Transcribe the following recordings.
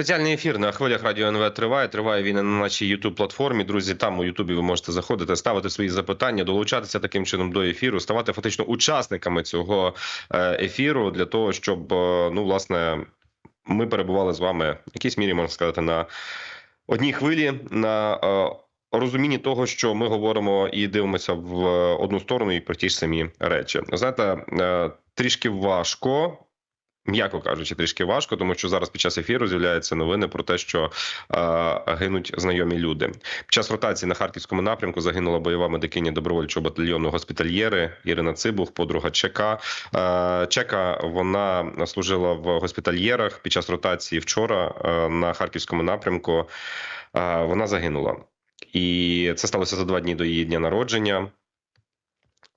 Спеціальний ефір на хвилях радіо НВ триває. Триває він на нашій youtube платформі. Друзі, там у Ютубі ви можете заходити, ставити свої запитання, долучатися таким чином до ефіру, ставати фактично учасниками цього е, ефіру для того, щоб е, ну власне ми перебували з вами в якійсь мірі, можна сказати, на одній хвилі. на е, Розумінні того, що ми говоримо і дивимося в одну сторону, і про ті ж самі речі. Знаєте, трішки важко М'яко кажучи, трішки важко, тому що зараз під час ефіру з'являються новини про те, що е, гинуть знайомі люди. Під час ротації на харківському напрямку загинула бойова медикиня добровольчого батальйону госпітальєри Ірина Цибух, подруга Чека. Е, Чека вона служила в госпітальєрах під час ротації вчора е, на харківському напрямку. Е, вона загинула, і це сталося за два дні до її дня народження.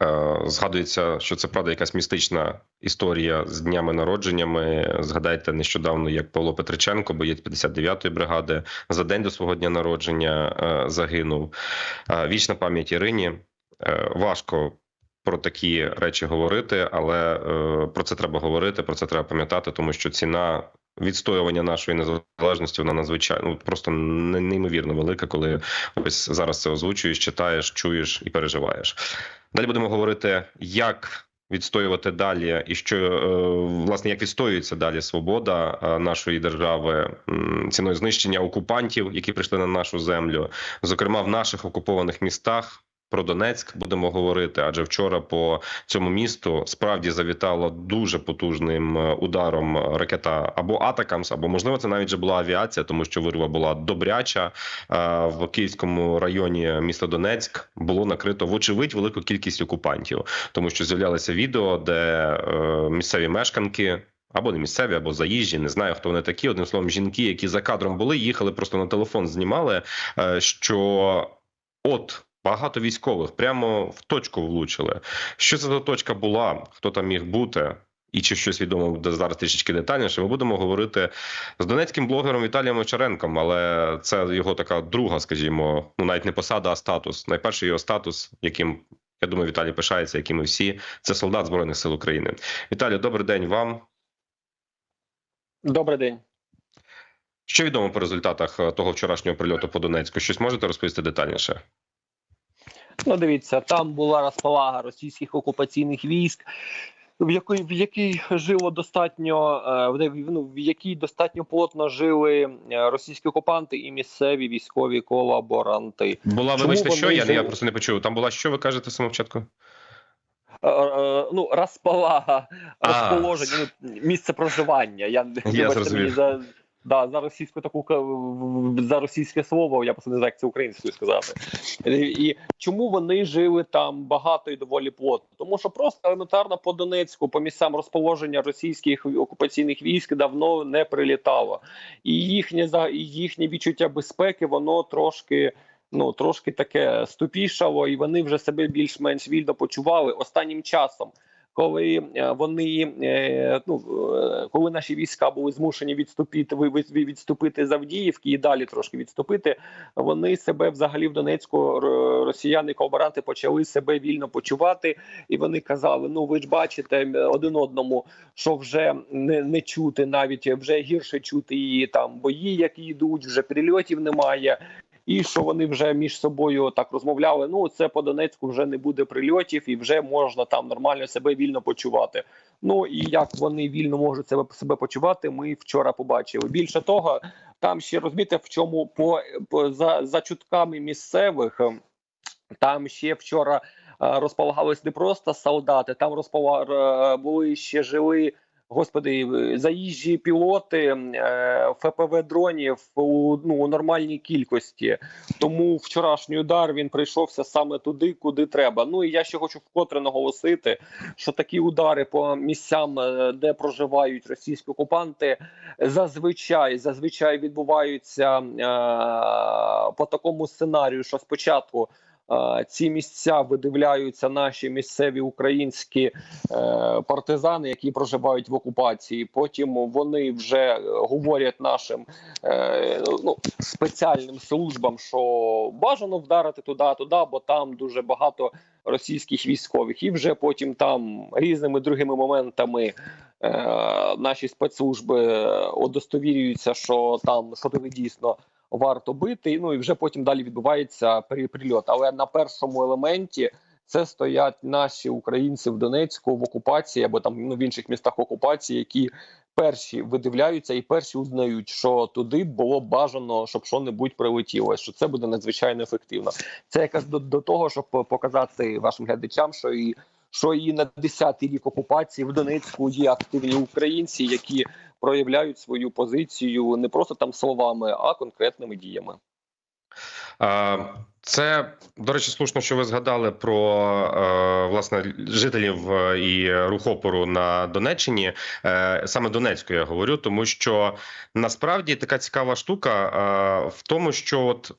Е, Згадується, що це правда якась містична історія з днями народженнями. Згадайте нещодавно, як Павло Петриченко, боєць 59-ї бригади, за день до свого дня народження е, загинув. Е, Вічна пам'ять Ірині. Важко про такі речі говорити, але про це треба говорити, про це треба пам'ятати, тому що ціна. Відстоювання нашої незалежності вона надзвичайно ну, просто неймовірно велика, коли ось зараз це озвучуєш, читаєш, чуєш і переживаєш. Далі будемо говорити, як відстоювати далі, і що е, власне як відстоюється далі свобода е, нашої держави ціною знищення окупантів, які прийшли на нашу землю, зокрема в наших окупованих містах. Про Донецьк будемо говорити, адже вчора по цьому місту справді завітала дуже потужним е, ударом ракета або Атакамс, або можливо це навіть вже була авіація, тому що вирва була добряча. Е, В Київському районі міста Донецьк було накрито вочевидь велику кількість окупантів, тому що з'являлися відео, де е, місцеві мешканки. Або не місцеві, або заїжджі, не знаю, хто вони такі. Одним словом, жінки, які за кадром були, їхали просто на телефон, знімали, що от багато військових прямо в точку влучили. Що це за точка була? Хто там міг бути? І чи щось відомо буде зараз трішечки детальніше? Ми будемо говорити з донецьким блогером Віталієм Овчаренком, але це його така друга, скажімо, ну навіть не посада, а статус. Найперший його статус, яким я думаю, Віталій пишається, як і ми всі, це солдат збройних сил України. Віталій, добрий день вам. Добрий день. Що відомо по результатах е, того вчорашнього прильоту по Донецьку? Щось можете розповісти детальніше? Ну, дивіться, там була розпалага російських окупаційних військ, в якій в якій жило достатньо е, в ну, в якій достатньо плотно жили е, російські окупанти і місцеві військові колаборанти. Була вибачте, що я, я просто не почув. Там була що ви кажете з самого початку? Е, Ну, розпалага, розположення, ну, місце проживання. Я, вибачте зрозумів. мені за, да, за російську таку ка- за російське слово, я просто не знаю, як це українською сказати. І, і чому вони жили там багато і доволі плотно? Тому що просто елементарно по Донецьку, по місцям розположення російських окупаційних військ давно не прилітало, і їхнє за їхнє відчуття безпеки, воно трошки. Ну трошки таке ступішало, і вони вже себе більш-менш вільно почували останнім часом. Коли е, вони е, ну е, коли наші війська були змушені відступити відступити з Авдіївки і далі трошки відступити, вони себе взагалі в Донецьку росіяни колаборанти почали себе вільно почувати, і вони казали: ну ви ж бачите один одному, що вже не, не чути, навіть вже гірше чути і там бої, які йдуть, вже прильотів немає. І що вони вже між собою так розмовляли. Ну це по Донецьку вже не буде прильотів, і вже можна там нормально себе вільно почувати. Ну і як вони вільно можуть себе себе почувати, ми вчора побачили. Більше того, там ще розумієте, в чому по, по за, за чутками місцевих. ем, Там ще вчора е, розполагались не просто солдати, там розпола... е, були ще жили. Господи, заїжджі пілоти е, ФПВ дронів у ну у нормальній кількості. Тому вчорашній удар він прийшовся саме туди, куди треба. Ну і я ще хочу вкотре наголосити, що такі удари по місцям, е, де проживають російські окупанти, зазвичай зазвичай відбуваються е, по такому сценарію, що спочатку ці місця видивляються наші місцеві українські е, партизани, які проживають в окупації. Потім вони вже е, говорять нашим е, ну, спеціальним службам, що бажано вдарити туди, туди, бо там дуже багато російських військових, і вже потім там різними другими моментами наші спецслужби удостовірюються, що там що туди дійсно варто бити. Ну і вже потім далі відбувається при- прильот. Але на першому елементі. Це стоять наші українці в Донецьку в окупації або там ну, в інших містах окупації, які перші видивляються і перші узнають, що туди було бажано, щоб що-небудь прилетіло. Що це буде надзвичайно ефективно. Це якраз до, до того, щоб показати вашим глядачам, що і що і на 10-й рік окупації в Донецьку є активні українці, які проявляють свою позицію не просто там словами, а конкретними діями. Це до речі, слушно, що ви згадали про е, власне жителів е, і рух опору на Донеччині. Е, Саме Донецьку я говорю, тому що насправді така цікава штука в тому, що от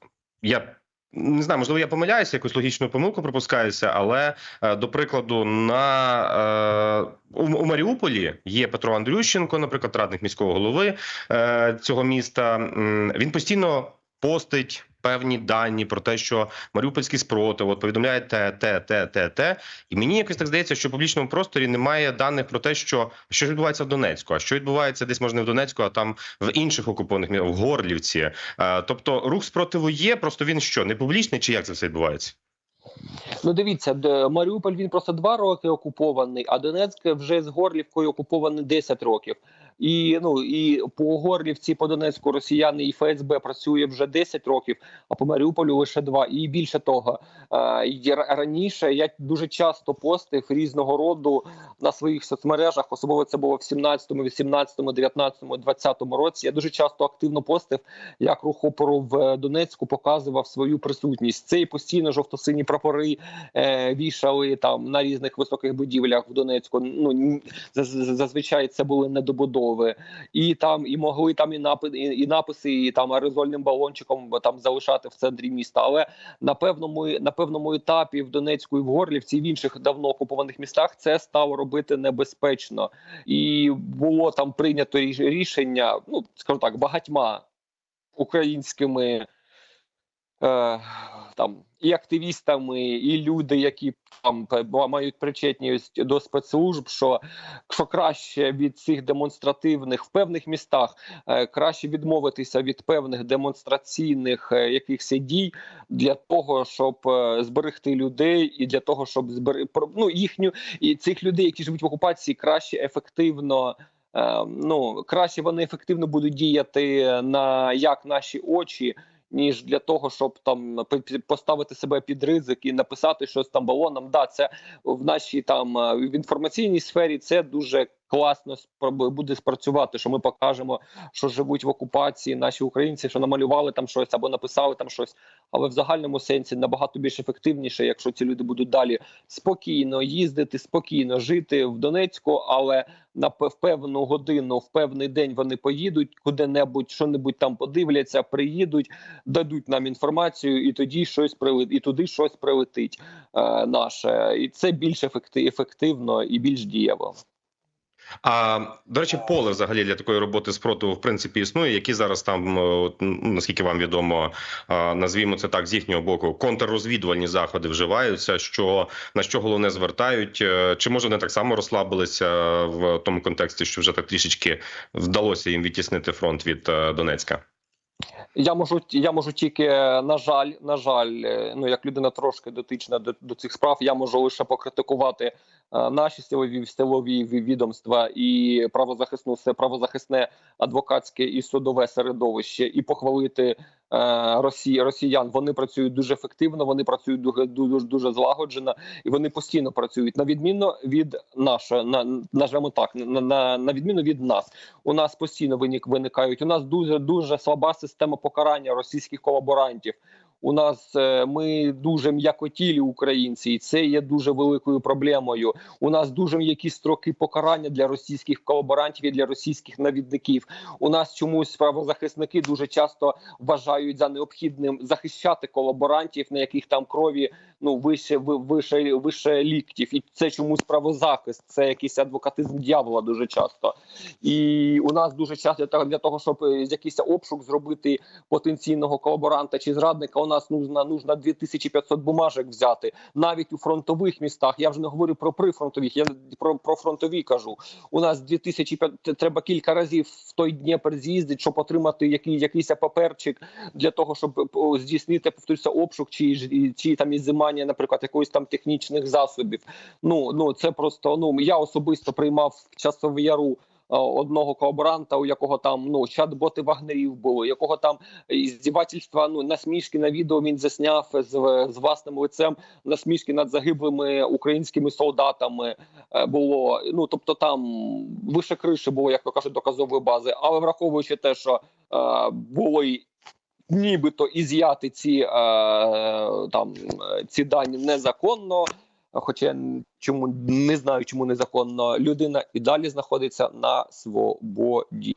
я. Не знаю, можливо, я помиляюся, якусь логічну помилку пропускаюся, але е, до прикладу, на е, у, у Маріуполі є Петро Андрющенко, наприклад, радник міського голови е, цього міста. Він постійно постить певні дані про те, що Маріупольський спротив от повідомляє те, те, те, те, те. І мені якось так здається, що в публічному просторі немає даних про те, що що ж відбувається в Донецьку, а що відбувається десь може не в Донецьку, а там в інших окупованих мі- в Горлівці. Е, тобто рух спротиву є, просто він що не публічний, чи як це все відбувається? Ну, дивіться, Маріуполь він просто два роки окупований, а Донецьк вже з Горлівкою окупований 10 років. І ну і по Горлівці, по Донецьку росіяни і ФСБ працює вже 10 років, а по Маріуполю лише два. І більше того, е, раніше я дуже часто постив різного роду на своїх соцмережах, особливо це було в 17, 18, 19, 20 році. Я дуже часто активно постив, як рух опору в Донецьку показував свою присутність. Це і постійно жовто-сині прапори е, вішали там на різних високих будівлях в Донецьку. Ну зазвичай це були недобудови, і там і могли там і напи і, і написи, і там аерозольним балончиком там залишати в центрі міста. Але на певному на певному етапі в Донецьку і в Горлівці і в інших давно окупованих містах це стало робити небезпечно, і було там прийнято ріш- рішення. Ну скажу так, багатьма українськими. Е, там і активістами, і люди, які там мають причетність до спецслужб, що, що краще від цих демонстративних в певних містах е, краще відмовитися від певних демонстраційних е, якихось дій для того, щоб е, зберегти людей, і для того, щоб збери ну, їхню і цих людей, які живуть в окупації, краще ефективно. е, Ну краще вони ефективно будуть діяти на як наші очі, ніж для того, щоб там поставити себе під ризик і написати щось там балоном. Да, це в нашій там е, в інформаційній сфері це дуже класно буде спрацювати. Що ми покажемо, що живуть в окупації наші українці, що намалювали там щось або написали там щось. Але в загальному сенсі набагато більш ефективніше, якщо ці люди будуть далі спокійно їздити, спокійно жити в Донецьку, але на в певну годину, в певний день вони поїдуть куди-небудь, що-небудь там подивляться, приїдуть, дадуть нам інформацію, і тоді щось прилет, і туди щось прилетить е, наше, і це більш ефективно і більш дієво. А до речі, поле взагалі для такої роботи спротиву в принципі існує. Які зараз там, е, наскільки вам відомо, е, назвімо це так з їхнього боку, контррозвідувальні заходи вживаються. Що на що головне звертають? Е, Чи може вони так само розслабилися в тому контексті, що вже так трішечки вдалося їм відтіснити фронт від Донецька? Я можу я можу тільки на жаль, на жаль, ну як людина трошки дотична до, до цих справ, я можу лише покритикувати наші силові силові відомства і правозахисну правозахисне адвокатське і судове середовище, і похвалити е, Росії росіян. Вони працюють дуже ефективно, вони працюють дуже дуже, дуже злагоджено, і вони постійно працюють на відміну від нашого, на нажмемо так, на, на, на відміну від нас. У нас постійно виник виникають. У нас дуже дуже слаба система покарання російських колаборантів. У нас е, ми дуже м'якотілі українці, і це є дуже великою проблемою. У нас дуже м'які строки покарання для російських колаборантів і для російських навідників. У нас чомусь правозахисники дуже часто вважають за необхідним захищати колаборантів, на яких там крові ну вище ви- вище, вище ліктів, і це чомусь правозахист. Це якийсь адвокатизм дьявола дуже часто. І у нас дуже часто для того, щоб якийсь обшук зробити потенційного колаборанта чи зрадника, у нас нужна нужна 2500 бумажок взяти навіть у фронтових містах. Я вже не говорю про прифронтових, я про, про фронтові кажу. У нас 2500, треба кілька разів в той Дніпр з'їздити, щоб отримати який, якийсь паперчик для того, щоб здійснити повторюся, обшук чи, чи там ізимання, наприклад, якоїсь там технічних засобів. Ну ну це просто ну я особисто приймав в часову яру. Е, Одного колаборанта, у якого там ну чат-боти вагнерів були, якого там іздівательства, ну насмішки на відео він засняв з, з власним лицем насмішки над загиблими українськими солдатами е, було. Ну тобто там вище криші було, як то кажуть, доказової бази. Але враховуючи те, що е, були нібито із'яти ці е, там е, ці дані незаконно. Хоча чому не знаю, чому незаконно людина і далі знаходиться на свободі,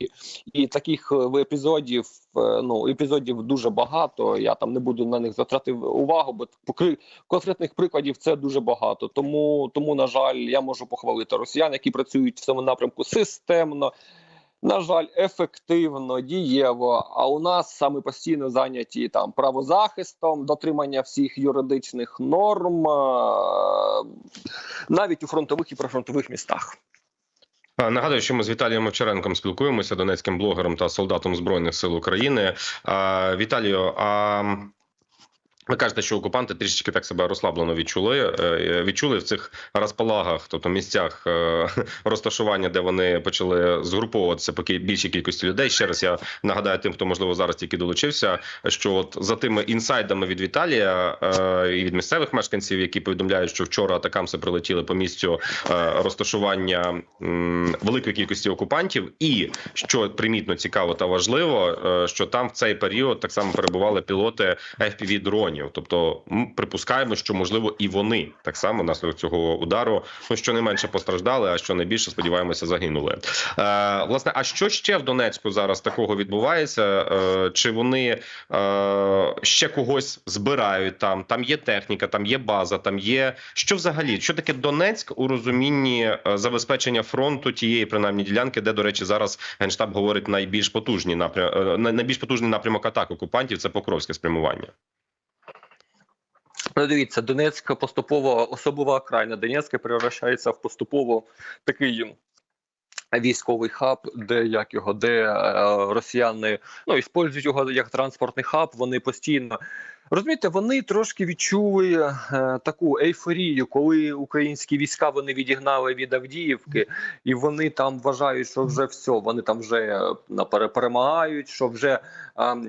і таких е, епізодів е, ну епізодів дуже багато. Я там не буду на них затрати увагу, бо покри- конкретних прикладів це дуже багато. Тому тому на жаль, я можу похвалити росіян, які працюють в цьому напрямку системно. На жаль, ефективно, дієво. А у нас саме постійно зайняті там правозахистом, дотримання всіх юридичних норм, е, навіть у фронтових і прифронтових містах. Нагадую, що ми з Віталієм Овчаренком спілкуємося, донецьким блогером та солдатом збройних сил України. Віталію, а ви кажете, що окупанти трішечки так себе розслаблено відчули. е, Відчули в цих розпалагах, тобто місцях е, розташування, де вони почали згруповуватися по кі- більшій кількості людей. Ще раз я нагадаю тим, хто можливо зараз тільки долучився, що от за тими інсайдами від Віталія е, і від місцевих мешканців, які повідомляють, що вчора атакамси прилетіли по місцю е, розташування великої кількості окупантів, і що примітно цікаво та важливо, е, що там в цей період так само перебували пілоти fpv дронів. Тобто, ми припускаємо, що можливо і вони так само внаслідок цього удару, ну що не менше постраждали, а що найбільше сподіваємося, загинули. Е, власне, а що ще в Донецьку зараз такого відбувається? Е, чи вони е, ще когось збирають там? Там є техніка, там є база, там є що взагалі? Що таке Донецьк у розумінні е, забезпечення фронту тієї принаймні ділянки, де до речі зараз генштаб говорить найбільш потужні напрям... е, найбільш потужний напрямок атак окупантів це Покровське спрямування. Ну, дивіться, Донецька поступово особова окраїна Донецька перевращається в поступово такий військовий хаб, де як його, де е, росіяни ну іспользують його як транспортний хаб. Вони постійно. Розумієте, вони трошки відчули е, таку ейфорію, коли українські війська вони відігнали від Авдіївки, і вони там вважають, що вже все, вони там вже е, перемагають, що вже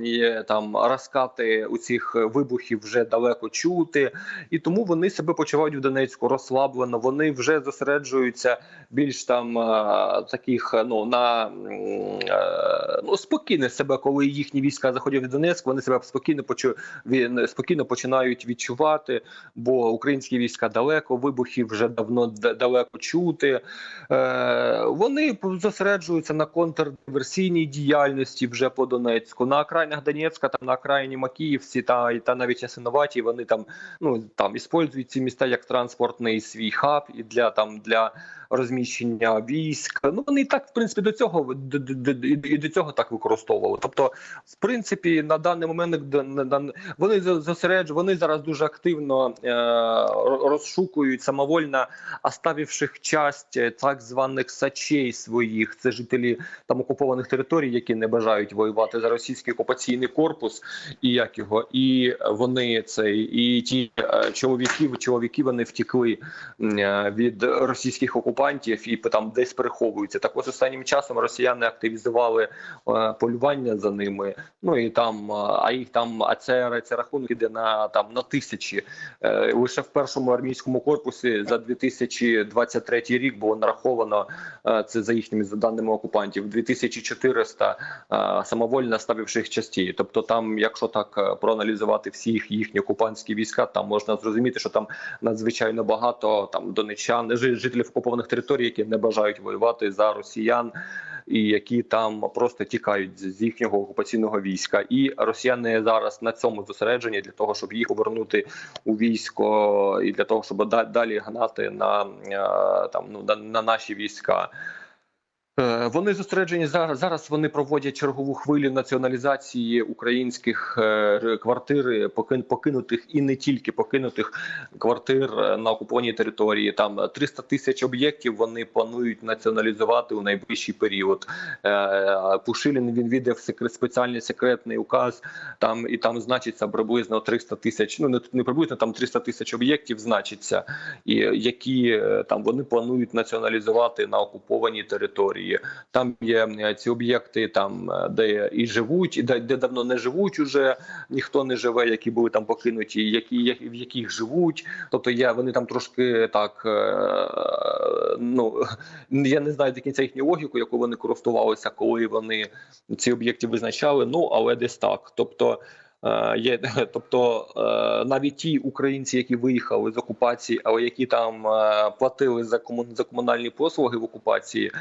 е, там розкати у цих вибухів вже далеко чути, і тому вони себе почувають в Донецьку розслаблено. Вони вже зосереджуються більш там е, таких ну на е, ну спокійно себе, коли їхні війська заходять в Донецьк, вони себе спокійно почу він спокійно починають відчувати, бо українські війська далеко, вибухів вже давно далеко чути. Е, вони зосереджуються на контрдиверсійній діяльності вже по Донецьку. На окраїнах Донецька, там на окраїні Макіївці та, та навіть Ясиноваті, вони там ну там іспользують ці міста як транспортний свій хаб і для там для розміщення військ. Ну вони і так в принципі до цього і до цього так використовували. Тобто, в принципі, на даний момент вони зосереджу, вони зараз дуже активно е, ро- розшукують самовольно оставивших часть е, так званих сачей своїх. Це жителі там окупованих територій, які не бажають воювати за російський окупаційний корпус, і як його, і вони цей, і ті е, чоловіки, чоловіки вони е, від російських окупантів. Окупантів і там десь переховуються. Так ось останнім часом росіяни активізували е, полювання за ними. Ну і там, е, а їх там, а це, це рахунок іде на там на тисячі. Е, лише в першому армійському корпусі за 2023 рік було нараховано е, це за їхніми за даними окупантів 2400 е, самовольно ставивших частей. Тобто, там, якщо так е, проаналізувати всі їхні окупантські війська, там можна зрозуміти, що там надзвичайно багато там донечан, жителів окупованих територій, які не бажають воювати за росіян. І які там просто тікають з їхнього окупаційного війська, і росіяни зараз на цьому зосереджені для того, щоб їх повернути у військо, і для того, щоб далі гнати на е, там ну на наші війська. Е, Вони зосереджені зараз. Зараз вони проводять чергову хвилю націоналізації українських е, квартир, покин- покинутих і не тільки покинутих квартир е, на окупованій території. Там 300 тисяч об'єктів вони планують націоналізувати у найближчий період. Пушилін він віддав спеціальний секретний указ. Там і там значиться приблизно 300 тисяч. Ну не, приблизно там 300 тисяч об'єктів значиться, і які там вони планують націоналізувати на окупованій території. Там є е, ці об'єкти, там е, де і живуть, і де, де давно не живуть уже ніхто не живе, які були там покинуті, які в яких живуть. Тобто я вони там трошки так. е, Ну я не знаю до кінця їхню логіку, яку вони користувалися, коли вони ці об'єкти визначали. Ну але десь так. Тобто. Е, Є, тобто е, навіть ті українці, які виїхали з окупації, але які там е, платили за кому за комунальні послуги в окупації,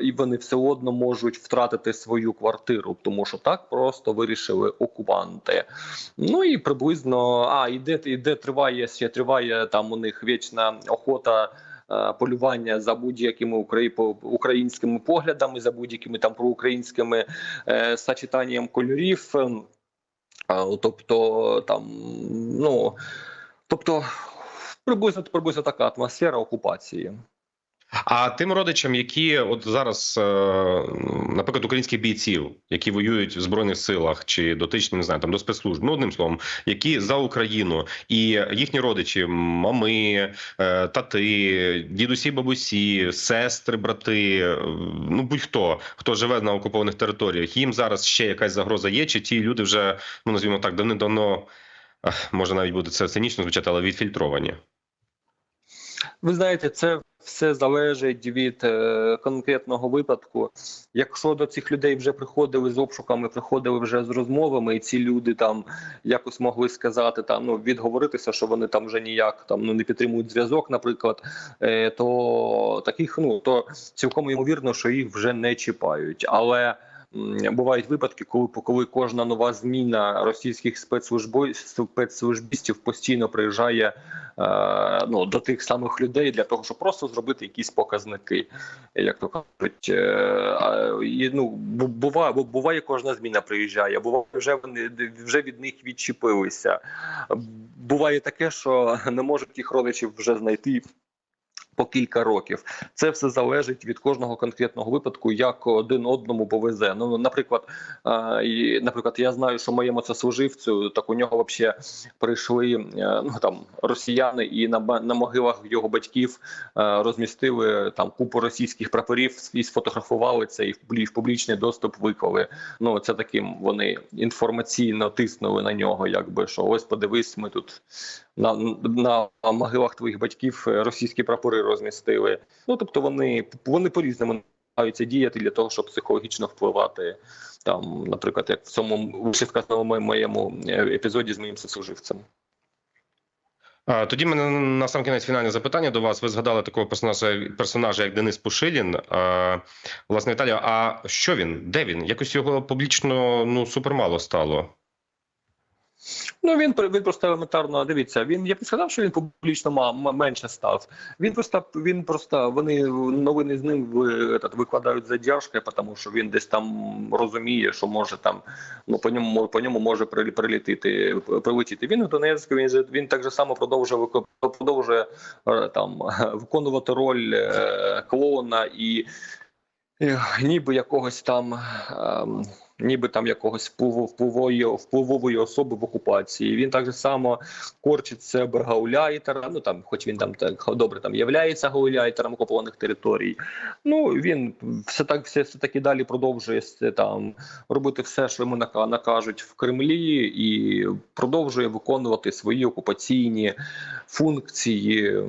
і вони все одно можуть втратити свою квартиру, тому що так просто вирішили окупанти. Ну і приблизно а іде іде триває ще триває там у них вічна охота. Полювання за будь-якими украї- українськими поглядами, за будь-якими там проукраїнськими сочетанням кольорів. А, Тобто там, ну тобто, приблизно приблизно така атмосфера окупації. А тим родичам, які от зараз, е, наприклад, українських бійців, які воюють в збройних силах чи дотичні, не знаю, там до спецслужб, ну одним словом, які за Україну, і їхні родичі, мами, е, тати, дідусі, бабусі, сестри, брати, е, ну будь-хто, хто живе на окупованих територіях, їм зараз ще якась загроза є, чи ті люди вже ну назвімо так, давним-давно може навіть буде це цинічно звучати, але відфільтровані. Ви знаєте, це все залежить від е, конкретного випадку. Якщо до цих людей вже приходили з обшуками, приходили вже з розмовами, і ці люди там якось могли сказати, там ну відговоритися, що вони там вже ніяк там ну не підтримують зв'язок, наприклад, е, то таких ну то цілком ймовірно, що їх вже не чіпають, але. Бувають випадки, коли коли кожна нова зміна російських спецслужбістів постійно приїжджає е, ну, до тих самих людей для того, щоб просто зробити якісь показники, як то кажуть. Е, і, ну, бу- буває, бу- буває, кожна зміна приїжджає, буває, вже вони вже від них відчепилися. Буває таке, що не можуть їх родичів вже знайти. По кілька років це все залежить від кожного конкретного випадку, як один одному повезе. Ну, наприклад, е, наприклад, я знаю, що моєму це служивцю, так у нього взагалі прийшли е, ну там росіяни, і на на могилах його батьків е, розмістили там купу російських прапорів і сфотографували це і в публічний доступ виклали. Ну це таким вони інформаційно тиснули на нього, якби що ось подивись, ми тут на, на могилах твоїх батьків е, російські прапори розмістили. Ну тобто вони вони по-різному намагаються діяти для того, щоб психологічно впливати. Там, наприклад, як в цьому вищесказаному моєму е, епізоді з моїм сослуживцем. Тоді мене на сам кінець фінальне запитання до вас. Ви згадали такого персонажа, персонажа як Денис Пушилін. А, власне, Віталію, а що він? Де він? Якось його публічно ну супермало стало. Ну він він просто елементарно дивіться. Він я б сказав, що він публічно менше став. Він просто він просто вони новини з ним этот, викладають задержки, тому що він десь там розуміє, що може там ну по ньому по ньому може прилі- прилітити прилетіти. Він в Донецьку. Він він так же само продовжує продовжує е, там виконувати роль е, клоуна і, і ніби якогось там. ем, ніби там якогось впливової, впливової особи в окупації. Він так же само себе гауляйтером. Ну там, хоч він там так добре там являється гауляйтером окупованих територій. Ну він все так, все, все таки далі продовжує там робити все, що йому накажуть в Кремлі, і продовжує виконувати свої окупаційні функції.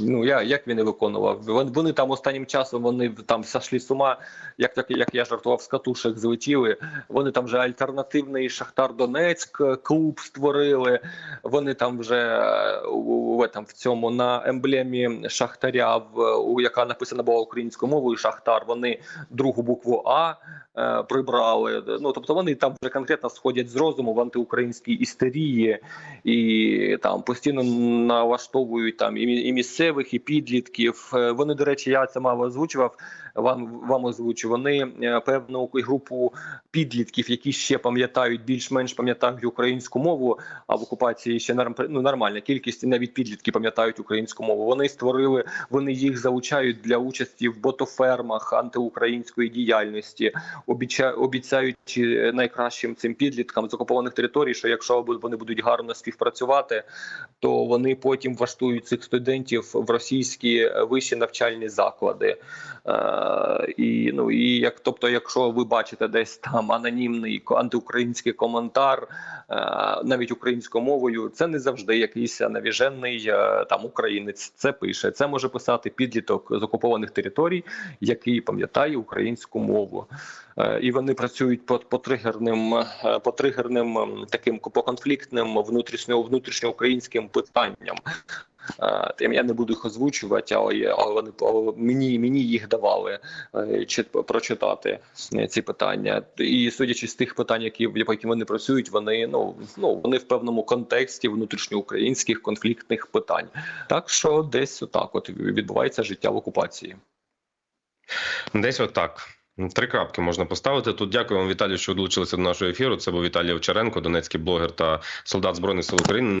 Ну я як він і виконував? Вони, вони там останнім часом вони там сошли з ума, як так як я жартував з катушек злетіли. Вони там вже альтернативний Шахтар Донецьк е, клуб створили. Вони там вже е, у, у, там в цьому на емблемі Шахтаря, в яка написана була українською мовою Шахтар. Вони другу букву А е, прибрали. Ну тобто вони там вже конкретно сходять з розуму в антиукраїнській істерії і там постійно налаштовують там і, і місцевих, і підлітків. Е, Вони, до речі, я це мало озвучував. Вам вам озвучу. Вони е, певну групу підлітків, які ще пам'ятають більш-менш пам'ятають українську мову. А в окупації ще ну, нормальна кількість, навіть підлітки пам'ятають українську мову. Вони створили, вони їх залучають для участі в ботофермах антиукраїнської діяльності, обіця, обіцяючи найкращим цим підліткам з окупованих територій, що якщо вони будуть гарно співпрацювати, то вони потім влаштують цих студентів в російські вищі навчальні заклади. І ну і як, тобто, якщо ви бачите десь там анонімний антиукраїнський коментар, е, навіть українською мовою, це не завжди якийсь навіжений е, там українець. Це пише. Це може писати підліток з окупованих територій, який пам'ятає українську мову. Е, І вони працюють по, по тригерним, по тригерним таким по конфліктним внутрішньо внутрішньоукраїнським питанням. Е, Я я не буду їх озвучувати, але, але вони мені, мені їх давали е, чи прочитати е, ці питання. І судячи з тих питань, які по яким вони працюють, вони ну ну вони в певному контексті внутрішньоукраїнських конфліктних питань. Так що десь отак от відбувається життя в окупації. Десь отак. Три крапки можна поставити. Тут дякую вам, Віталію, що долучилися до нашого ефіру. Це був Віталій Овчаренко, донецький блогер та солдат Збройних сил України.